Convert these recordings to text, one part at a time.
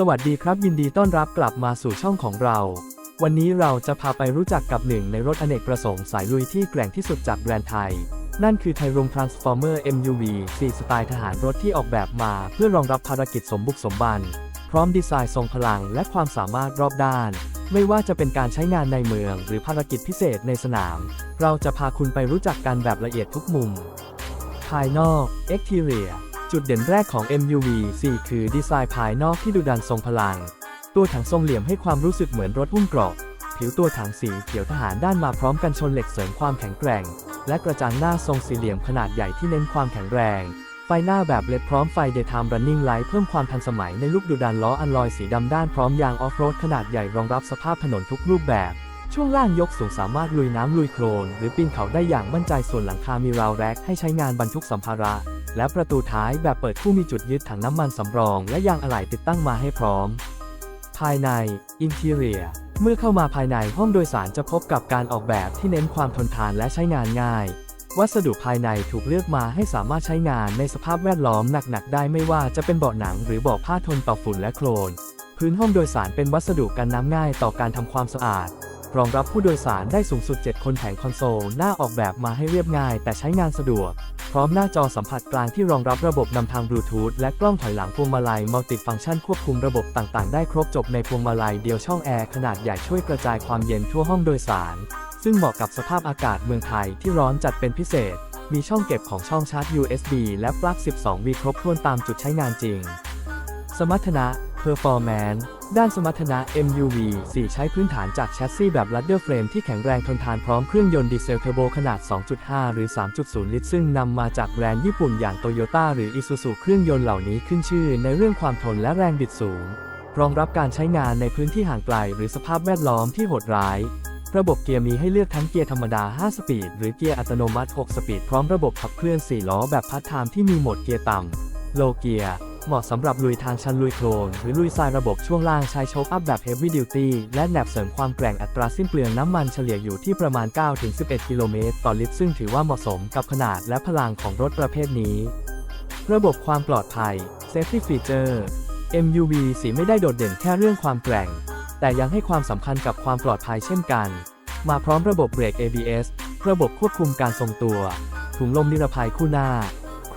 สวัสดีครับยินดีต้อนรับกลับมาสู่ช่องของเรา วันนี้เราจะพาไปรู้จักกับหนึ่งในรถอเนกประสงค์สายลุยที่แกร่งที่สุดจากแบรนด์ไทย นั่นคือไทยรง Transformer MUV 4สไตล์ทหารรถที่ออกแบบมาเพื่อรองรับภารกิจสมบุกสมบัน พร้อมดีไซน์ทรงพลังและความสามารถรอบด้าน ไม่ว่าจะเป็นการใช้งานในเมือง หรือภารกิจพิเศษในสนาม เราจะพาคุณไปรู้จักกันแบบละเอียดทุกมุม ภายนอก Exterior จุดเด่นแรกของ MUV 4 คือดีไซน์ภายนอกที่ดุดันทรงพลัง ตัวถังทรงเหลี่ยมให้ความรู้สึกเหมือนรถหุ้มเกราะ ผิวตัวถังสีเขียวทหารด้านมาพร้อมกันชนเหล็กเสริมความแข็งแกร่ง และกระจังหน้าทรงสี่เหลี่ยมขนาดใหญ่ที่เน้นความแข็งแรง ไฟหน้าแบบเลดพร้อมไฟ Daytime Running Light เพิ่มความทันสมัยในลูกดุดันล้ออันลอยสีดำด้านพร้อมยางออฟโรดขนาดใหญ่รองรับสภาพถนนทุกรูปแบบ ช่วงล่างยกสูงสามารถลุยน้ำลุยโคลน หรือปีนเขาได้อย่างมั่นใจส่วนหลังคามีราวแร็กให้ใช้งานบรรทุกสัมภาระ และประตูท้ายแบบเปิดคู่มีจุดยึดถังน้ำมันสำรอง และยางอะไหล่ติดตั้งมาให้พร้อม ภายใน Interior เมื่อเข้ามาภายในห้องโดยสารจะพบกับการออกแบบที่เน้นความทนทานและใช้งานง่าย วัสดุภายในถูกเลือกมาให้สามารถใช้งานในสภาพแวดล้อมหนักๆได้ไม่ว่าจะเป็นเบาะหนังหรือเบาะผ้าทนต่อฝุ่นและโคลน พื้นห้องโดยสารเป็นวัสดุกันน้ำง่ายต่อการทำความสะอาด รองรับผู้โดยสารได้สูงสุด 7 คนแผงคอนโซลหน้าออกแบบมาให้เรียบง่าย แต่ใช้งานสะดวก พร้อมหน้าจอสัมผัสกลางที่รองรับระบบนำทางบลูทูธและกล้องถอยหลังพวงมาลัยมัลติฟังก์ชันควบคุมระบบต่างๆ ได้ครบจบในพวงมาลัยเดียวช่องแอร์ขนาดใหญ่ช่วยกระจายความเย็นทั่วห้องโดยสาร ซึ่งเหมาะกับสภาพอากาศเมืองไทยที่ร้อนจัดเป็นพิเศษ มีช่องเก็บของช่องชาร์จ USB และปลั๊ก 12V ครบถ้วนตามจุดใช้งานจริง สมรรถนะ Performance ด้านสมรรถนะ MUV 4 ใช้พื้นฐานจากแชสซีแบบ Ladder Frame ที่แข็งแรงทนทานพร้อมเครื่องยนต์ดีเซลเทอร์โบขนาด 2.5 หรือ 3.0 ลิตร ซึ่งนำมาจากแบรนด์ญี่ปุ่นอย่างโตโยต้าหรือ Isuzu เครื่องยนต์เหล่านี้ขึ้นชื่อในเรื่องความทนและแรงบิดสูง รองรับการใช้งานในพื้นที่ห่างไกล หรือสภาพแวดล้อมที่โหดร้าย ระบบเกียร์มีให้เลือกทั้งเกียร์ธรรมดา 5 สปีด หรือเกียร์อัตโนมัติ 6 สปีด พร้อมระบบขับเคลื่อน 4 ล้อแบบพัดไทม์ที่มีโหมดเกียร์ต่ำ โลเกียร์ เหมาะสำหรับลุยทางชันลุยโคลนหรือลุยทรายระบบช่วงล่างใช้โชคอัพแบบ Heavy Duty และแหนบเสริมความแกร่งอัตราสิ้นเปลืองน้ำมันเฉลี่ยอยู่ที่ประมาณ 9-11 กิโลเมตรต่อลิตรซึ่งถือว่าเหมาะสมกับขนาดและพลังของรถประเภทนี้ ระบบความปลอดภัย Safety Feature MUV สีไม่ได้โดดเด่นแค่เรื่องความแกร่ง แต่ยังให้ความสำคัญกับความปลอดภัยเช่นกัน มาพร้อมระบบเบรก ABS ระบบควบคุมการทรงตัว ถุงลมนิรภัยคู่หน้า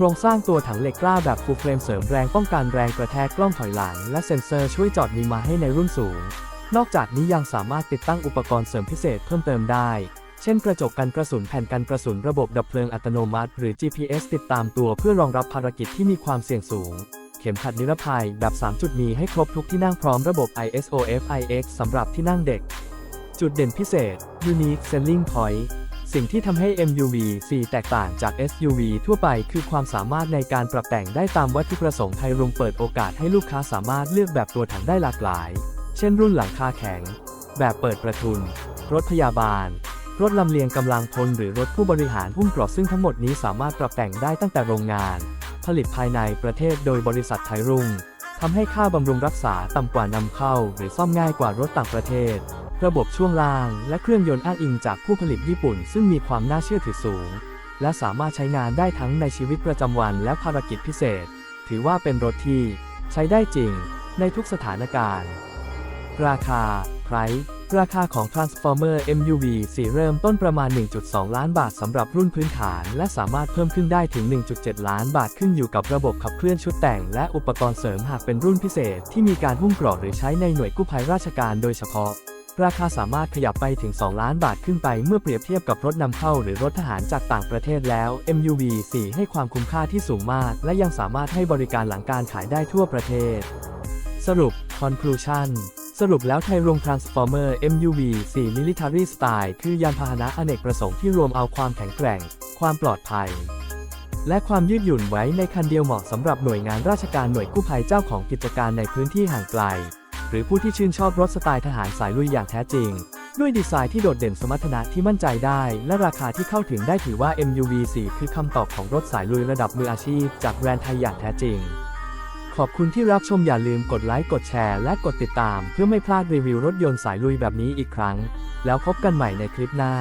ครงสร้างตัวถังเหล็กกล้าแบบฟูลเฟรมเสริมแรงป้องกันแรงกระแทกกล้องถอยหลัง และเซ็นเซอร์ช่วยจอดมีมาให้ในรุ่นสูง นอกจากนี้ยังสามารถติดตั้งอุปกรณ์เสริมพิเศษเพิ่มเติมได้ เช่นกระจกกันกระสุนแผ่นกันกระสุนระบบดับเพลิงอัตโนมัติ หรือ GPS ติดตามตัวเพื่อรองรับภารกิจที่มีความเสี่ยงสูง เข็มขัดนิรภัยแบบ 3 จุดมีให้ครบทุกที่นั่งพร้อมระบบ ISOF IX สำหรับที่นั่งเด็ก จุดเด่นพิเศษ Unique Selling Point สิ่งที่ทำให้ MUV 4 แตกต่างจาก SUV ทั่วไปคือความสามารถในการปรับแต่งได้ตามวัตถุประสงค์ไทยรุงเปิดโอกาสให้ลูกค้าสามารถเลือกแบบตัวถังได้หลากหลาย เช่นรุ่นหลังคาแข็ง แบบเปิดประทุน รถพยาบาล รถลำเลียงกำลังพลหรือรถผู้บริหารหุ้มกรอบซึ่งทั้งหมดนี้สามารถปรับแต่งได้ตั้งแต่โรงงาน ผลิตภายในประเทศโดยบริษัทไทยรุ่งทำให้ค่าบำรุงรักษาต่ำกว่านำเข้า หรือซ่อมง่ายกว่ารถต่างประเทศ ระบบช่วงล่าง และเครื่องยนต์อ้างอิงจากผู้ผลิตญี่ปุ่น ซึ่งมีความน่าเชื่อถือสูง และสามารถใช้งานได้ทั้งในชีวิตประจำวันและภารกิจพิเศษ ถือว่าเป็นรถที่ใช้ได้จริงในทุกสถานการณ์ ราคา price ราคาของ Transformer MUV 4 เริ่มต้นประมาณ 1.2 ล้านบาทสำหรับรุ่นพื้นฐาน และสามารถเพิ่มขึ้นได้ถึง 1.7 ล้านบาทขึ้นอยู่กับระบบขับเคลื่อนชุดแต่ง และอุปกรณ์เสริมหากเป็นรุ่นพิเศษที่มีการหุ้มเกราะหรือใช้ในหน่วยกู้ภัยราชการโดยเฉพาะ ราคาสามารถขยับไปถึง 2 ล้านบาทขึ้นไปเมื่อเปรียบเทียบกับรถนำเข้าหรือรถทหารจากต่างประเทศแล้ว MUV 4 ให้ความคุ้มค่าที่สูงมาก และยังสามารถให้บริการหลังการขายได้ทั่วประเทศ สรุป conclusion สรุปแล้วไทยรง Transformer MUV 4 Military Style คือยานพาหนะอเนกประสงค์ที่รวมเอาความแข็งแกร่ง ความปลอดภัย และความยืดหยุ่นไว้ในคันเดียวเหมาะสำหรับหน่วยงานราชการหน่วยกู้ภัยเจ้าของกิจการในพื้นที่ห่างไกล หรือผู้ที่ชื่นชอบรถสไตล์ทหารสายลุยอย่างแท้จริง ด้วยดีไซน์ที่โดดเด่นสมรรถนะที่มั่นใจได้ และราคาที่เข้าถึงได้ถือว่า MUV 4 คือคำตอบของรถสายลุยระดับมืออาชีพ จากแบรนด์ไทยอย่างแท้จริง ขอบคุณที่รับชมอย่าลืมกดไลค์กดแชร์และกดติดตาม เพื่อไม่พลาดรีวิวรถยนต์สายลุยแบบนี้อีกครั้ง แล้วพบกันใหม่ในคลิปหน้า